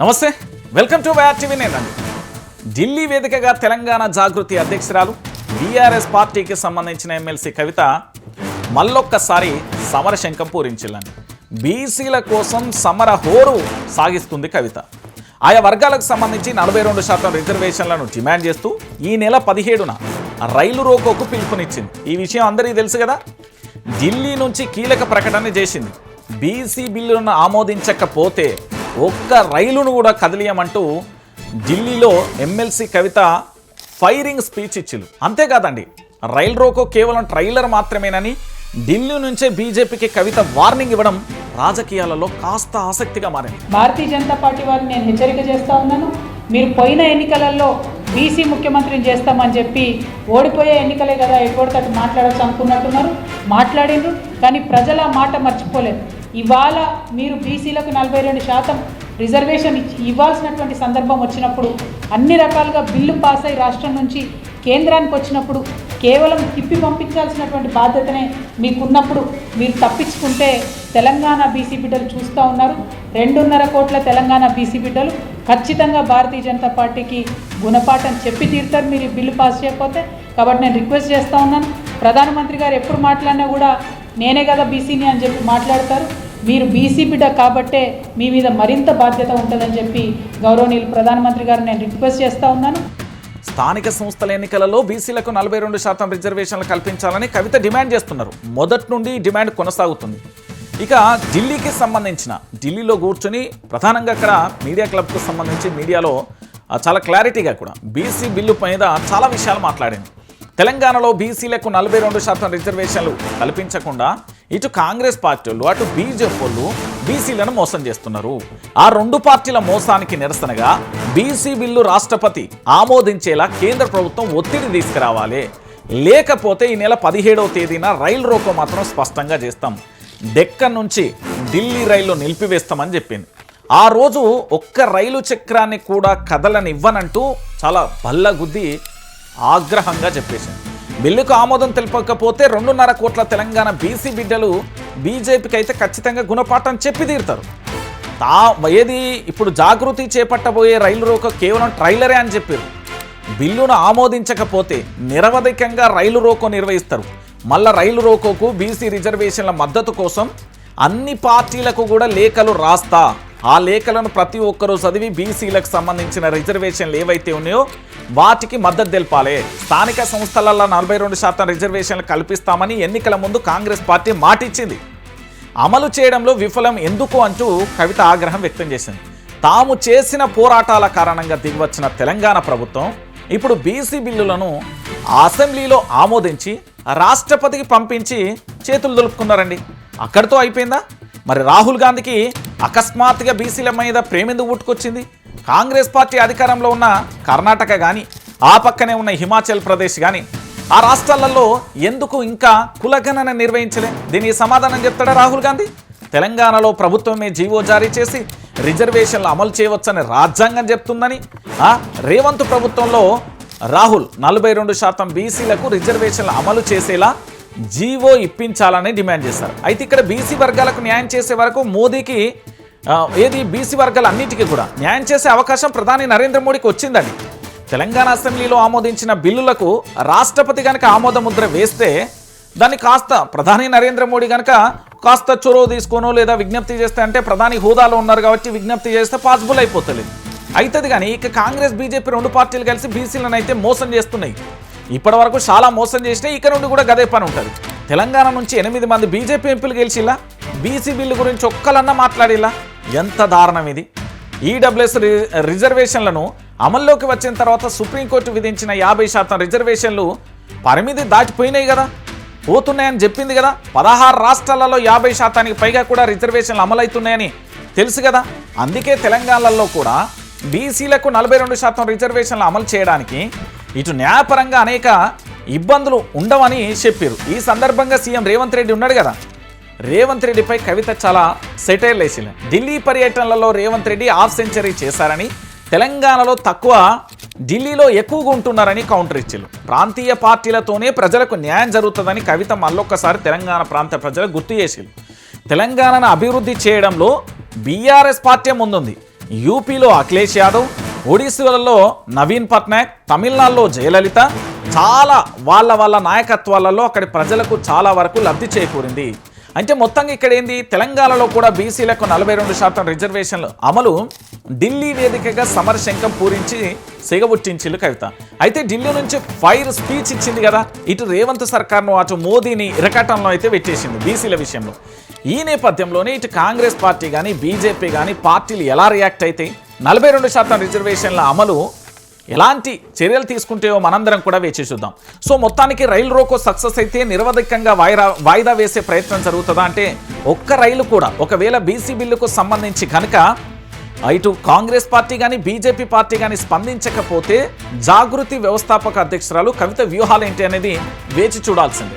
నమస్తే welcome to YR TV నేనండి ఢిల్లీ వేదికగా తెలంగాణ జాగృతి అధ్యక్షురాలు బీఆర్ఎస్ పార్టీకి సంబంధించిన ఎమ్మెల్సీ కవిత మళ్ళొక్కసారి సమరశంఖం పూరించిందండి బీసీల కోసం సమర హోరు సాగిస్తుంది కవిత. ఆయా వర్గాలకు సంబంధించి నలభై రెండు శాతం రిజర్వేషన్లను డిమాండ్ చేస్తూ ఈ నెల పదిహేడున రైలు రోకోకు పిలుపునిచ్చింది. ఈ విషయం అందరికీ తెలుసు కదా? ఢిల్లీ నుంచి కీలక ప్రకటన చేసింది. బీసీ బిల్లును ఆమోదించకపోతే ఒక్క రైలును కూడా కదిలియమంటూ ఢిల్లీలో ఎమ్మెల్సీ కవిత ఫైరింగ్ స్పీచ్ ఇచ్చిలు అంతేకాదండి రైల్ రోకో కేవలం ట్రైలర్ మాత్రమేనని ఢిల్లీ నుంచే బీజేపీకి కవిత వార్నింగ్ ఇవ్వడం రాజకీయాలలో కాస్త ఆసక్తిగా మారింది. భారతీయ జనతా పార్టీ వారిని నేను హెచ్చరిక చేస్తా ఉన్నాను. మీరు పోయిన ఎన్నికలలో బీసీ ముఖ్యమంత్రిని చేస్తామని చెప్పి ఓడిపోయే ఎన్నికలే కదా ఎటువంటి మాట్లాడచ్చు అనుకున్నట్టున్నారు. మాట్లాడిండ్రు కానీ ప్రజల మాట మర్చిపోలేదు. ఇవాళ మీరు బీసీలకు నలభై రెండు శాతం రిజర్వేషన్ ఇచ్చి ఇవ్వాల్సినటువంటి సందర్భం వచ్చినప్పుడు అన్ని రకాలుగా బిల్లు పాస్ అయి రాష్ట్రం నుంచి కేంద్రానికి వచ్చినప్పుడు కేవలం తిప్పి పంపించాల్సినటువంటి బాధ్యతనే మీకున్నప్పుడు మీరు తప్పించుకుంటే తెలంగాణ బీసీ బిడ్డలు చూస్తూ ఉన్నారు. రెండున్నర కోట్ల తెలంగాణ బీసీ బిడ్డలు ఖచ్చితంగా భారతీయ జనతా పార్టీకి గుణపాఠం చెప్పి తీరుతారు. మీరు ఈ బిల్లు పాస్ చేయకపోతే కాబట్టి నేను రిక్వెస్ట్ చేస్తూ ఉన్నాను. ప్రధానమంత్రి గారు ఎప్పుడు మాట్లాడినా కూడా నేనే కదా బీసీని అని చెప్పి మాట్లాడతారు. మీరు బీసీ బిడ్డ కాబట్టే మీ మీద మరింత బాధ్యత ఉంటుందని చెప్పి గౌరవనీయులు ప్రధానమంత్రి గారు నేను రిక్వెస్ట్ చేస్తూ ఉన్నాను. స్థానిక సంస్థల ఎన్నికలలో బీసీలకు నలభై రెండు శాతం రిజర్వేషన్లు కల్పించాలని కవిత డిమాండ్ చేస్తున్నారు. మొదటి నుండి డిమాండ్ కొనసాగుతుంది. ఇక ఢిల్లీకి సంబంధించిన ఢిల్లీలో కూర్చొని ప్రధానంగా అక్కడ మీడియా క్లబ్కు సంబంధించి మీడియాలో చాలా క్లారిటీగా కూడా బీసీ బిల్లు మీద చాలా విషయాలు మాట్లాడింది. తెలంగాణలో బీసీలకు నలభై రెండు శాతం రిజర్వేషన్లు కల్పించకుండా ఇటు కాంగ్రెస్ పార్టీ వాళ్ళు అటు బీజేపీ వాళ్ళు బీసీలను మోసం చేస్తున్నారు. ఆ రెండు పార్టీల మోసానికి నిరసనగా బీసీ బిల్లు రాష్ట్రపతి ఆమోదించేలా కేంద్ర ప్రభుత్వం ఒత్తిడి తీసుకురావాలి. లేకపోతే ఈ నెల పదిహేడవ తేదీన రైలు రోకో మాత్రం స్పష్టంగా చేస్తాం. డెక్కన్ నుంచి ఢిల్లీ రైలు నిలిపివేస్తామని చెప్పింది. ఆ రోజు ఒక్క రైలు చక్రాన్ని కూడా కదలనివ్వనంటూ చాలా బల్లగుద్ది ఆగ్రహంగా చెప్పేసింది బిల్లుకు ఆమోదం తెలపకపోతే రెండున్నర కోట్ల తెలంగాణ బీసీ బిడ్డలు బీజేపీకి అయితే ఖచ్చితంగా గుణపాఠం చెప్పి తీరుతారు. తా ఏది ఇప్పుడు జాగృతి చేపట్టబోయే రైలు రోకో కేవలం ట్రైలరే అని చెప్పారు. బిల్లును ఆమోదించకపోతే నిరవధికంగా రైలు రోకో నిర్వహిస్తారు. మళ్ళా రైలు రోకోకు బీసీ రిజర్వేషన్ల మద్దతు కోసం అన్ని పార్టీలకు కూడా లేఖలు రాస్తా. ఆ లేఖలను ప్రతి ఒక్కరూ చదివి బీసీలకు సంబంధించిన రిజర్వేషన్లు ఏవైతే ఉన్నాయో వాటికి మద్దతు తెలపాలి. స్థానిక సంస్థలలో నలభై రెండు శాతం రిజర్వేషన్లు కల్పిస్తామని ఎన్నికల ముందు కాంగ్రెస్ పార్టీ మాటిచ్చింది. అమలు చేయడంలో విఫలం ఎందుకు అంటూ కవిత ఆగ్రహం వ్యక్తం చేసింది. తాము చేసిన పోరాటాల కారణంగా దిగివచ్చిన తెలంగాణ ప్రభుత్వం ఇప్పుడు బీసీ బిల్లులను అసెంబ్లీలో ఆమోదించి రాష్ట్రపతికి పంపించి చేతులు దులుపుకున్నారండి అక్కడితో అయిపోయిందా? మరి రాహుల్ గాంధీకి అకస్మాత్తుగా బీసీల మీద ప్రేమెందుకు పుట్టుకొచ్చింది? కాంగ్రెస్ పార్టీ అధికారంలో ఉన్న కర్ణాటక కానీ ఆ పక్కనే ఉన్న హిమాచల్ ప్రదేశ్ కానీ ఆ రాష్ట్రాలలో ఎందుకు ఇంకా కులగణన నిర్వహించలే? దీనికి సమాధానం చెప్తాడా రాహుల్ గాంధీ? తెలంగాణలో ప్రభుత్వమే జీవో జారీ చేసి రిజర్వేషన్లు అమలు చేయవచ్చని రాజ్యాంగం చెప్తుందని రేవంత్ ప్రభుత్వంలో రాహుల్ నలభై రెండు శాతం బీసీలకు రిజర్వేషన్లు అమలు చేసేలా జీవో ఇప్పించాలని డిమాండ్ చేశారు అయితే ఇక్కడ బీసీ వర్గాలకు న్యాయం చేసే వరకు మోదీకి ఏది బీసీ వర్గాలు అన్నిటికీ కూడా న్యాయం చేసే అవకాశం ప్రధాని నరేంద్ర మోడీకి వచ్చిందండి. తెలంగాణ అసెంబ్లీలో ఆమోదించిన బిల్లులకు రాష్ట్రపతి కనుక ఆమోద ముద్ర వేస్తే దాన్ని కాస్త ప్రధాని నరేంద్ర మోడీ కనుక కాస్త చొరవ తీసుకోనో లేదా విజ్ఞప్తి చేస్తే అంటే ప్రధాని హోదాలో ఉన్నారు కాబట్టి విజ్ఞప్తి చేస్తే పాసిబుల్ అయిపోతుంది అవుతుంది కానీ ఇక కాంగ్రెస్ బీజేపీ రెండు పార్టీలు కలిసి బీసీలను అయితే మోసం చేస్తున్నాయి. ఇప్పటి వరకు చాలా మోసం చేసినాయి ఇక నుండి కూడా గదే పని ఉంటుంది. తెలంగాణ నుంచి ఎనిమిది మంది బీజేపీ ఎంపీలు గెలిచిలా? బీసీ బిల్లు గురించి ఒక్కలన్నా మాట్లాడిలా? ఎంత దారుణం ఇది? ఈడబ్ల్యూఎస్ రిజర్వేషన్లను అమల్లోకి వచ్చిన తర్వాత సుప్రీంకోర్టు విధించిన యాభై శాతం రిజర్వేషన్లు పరిమితి దాటిపోయినాయి కదా? పోతున్నాయని చెప్పింది కదా? పదహారు రాష్ట్రాలలో యాభై శాతానికి పైగా కూడా రిజర్వేషన్లు అమలవుతున్నాయని తెలుసు కదా? అందుకే తెలంగాణలో కూడా బీసీలకు నలభై రెండు శాతం రిజర్వేషన్లు అమలు చేయడానికి ఇటు న్యాయపరంగా అనేక ఇబ్బందులు ఉండవని చెప్పారు. ఈ సందర్భంగా సీఎం రేవంత్ రెడ్డి ఉన్నాడు కదా? రేవంత్ రెడ్డిపై కవిత చాలా సెటైల్ వేసింది. ఢిల్లీ పర్యటనలలో రేవంత్ రెడ్డి హాఫ్ సెంచరీ చేశారని తెలంగాణలో తక్కువ ఢిల్లీలో ఎక్కువగా ఉంటున్నారని కౌంటర్ ఇచ్చారు. ప్రాంతీయ పార్టీలతోనే ప్రజలకు న్యాయం జరుగుతుందని కవిత మళ్ళొక్కసారి తెలంగాణ ప్రాంత ప్రజలు గుర్తు చేసింది. తెలంగాణను అభివృద్ధి చేయడంలో బీఆర్ఎస్ పార్టీ ముందుంది. యూపీలో అఖిలేష్ యాదవ్ ఒడిశాలలో నవీన్ పట్నాయక్ తమిళనాడులో జయలలిత చాలా వాళ్ళ వాళ్ళ నాయకత్వాలలో అక్కడి ప్రజలకు చాలా వరకు లబ్ధి చేకూరింది. అంటే మొత్తంగా ఇక్కడ ఏంది? తెలంగాణలో కూడా బీసీలకు నలభై రెండు శాతం రిజర్వేషన్లు అమలు ఢిల్లీ వేదికగా సమరశంఖం పూరించి సిగబుట్టించిల్లు కవిత. అయితే ఢిల్లీ నుంచి ఫైర్ స్పీచ్ ఇచ్చింది కదా? ఇటు రేవంత్ సర్కార్ను అటు మోదీని ఇరకటంలో అయితే పెట్టేసింది బీసీల విషయంలో. ఈ నేపథ్యంలోనే ఇటు కాంగ్రెస్ పార్టీ కానీ బీజేపీ కానీ పార్టీలు ఎలా రియాక్ట్ అయితే? నలభై రెండు శాతం రిజర్వేషన్ల అమలు ఎలాంటి చర్యలు తీసుకుంటాయో మనందరం కూడా వేచి చూద్దాం. సో మొత్తానికి రైలు రోకో సక్సెస్ అయితే నిరవధికంగా వాయిదా వాయిదా వేసే ప్రయత్నం జరుగుతుందా అంటే ఒక్క రైలు కూడా ఒకవేళ బీసీ బిల్లుకు సంబంధించి కనుక ఇటు కాంగ్రెస్ పార్టీ కానీ బీజేపీ పార్టీ కానీ స్పందించకపోతే జాగృతి వ్యవస్థాపక అధ్యక్షురాలు కవిత వ్యూహాలు ఏంటి అనేది వేచి చూడాల్సిందే.